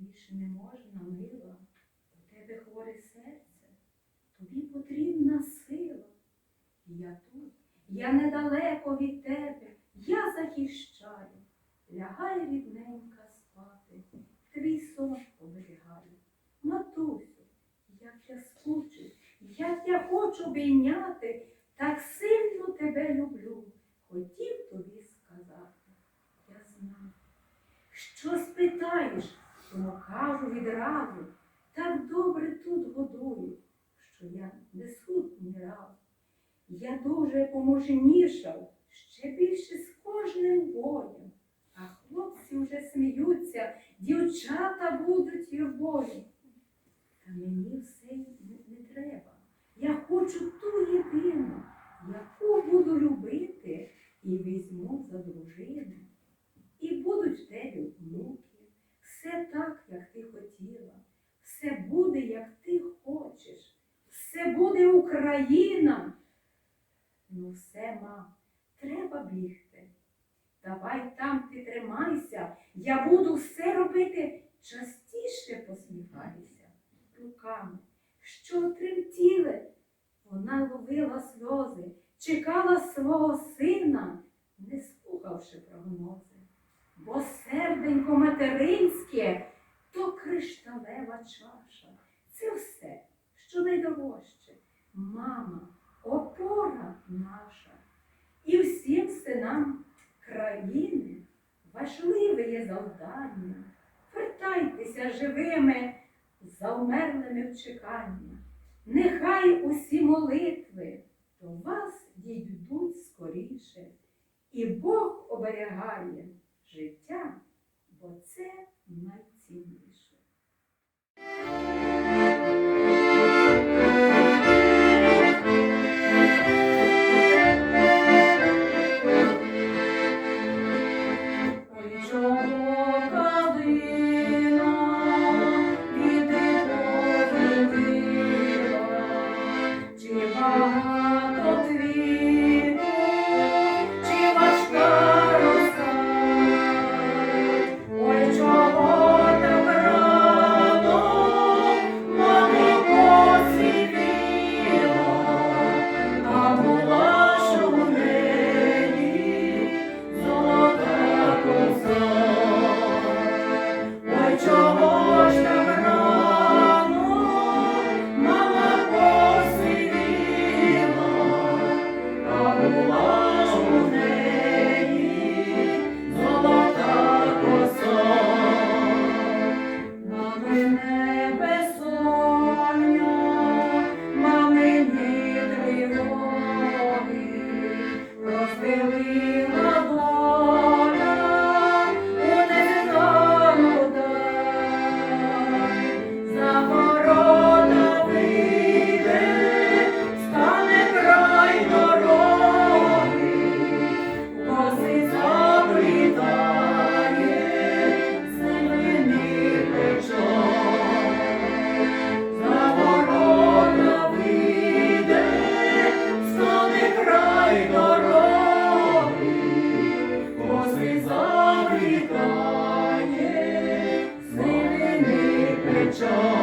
Більше не можна, мила, у тебе хворе серце, тобі потрібна сила. Я тут, я недалеко від тебе, я захищаю, лягай рідненька спати, твій сон оберігаю. Матусю, як я скучу, як я хочу обійняти, так сильно тебе люблю, хотів тобі сказати, я знаю. Що спитаєш, тому кажу відразу, так добре тут годую, що я не сутній рав. Я дуже поможнішав, ще більше з кожним боєм. А хлопці вже сміються, дівчата будуть любові. Та мені все не, не треба. Я хочу ту єдину, яку буду любити і візьму за дружину. І будуть в тебе внуки, все так, як ти хотіла, все буде, як ти хочеш, все буде Україна. Ну все, мам, треба бігти. Давай там ти тримайся, я буду все робити, частіше посміхайся руками, що тремтіли. Вона ловила сльози, чекала свого сина, не слухавши прогнози. Бо серденько материнське то кришталева чаша. Це все, що найдорожче. Мама, опора наша. І всім синам країни важливе є завдання. Вертайтеся живими, завмерлими в чеканні. Нехай усі молитви rejoice.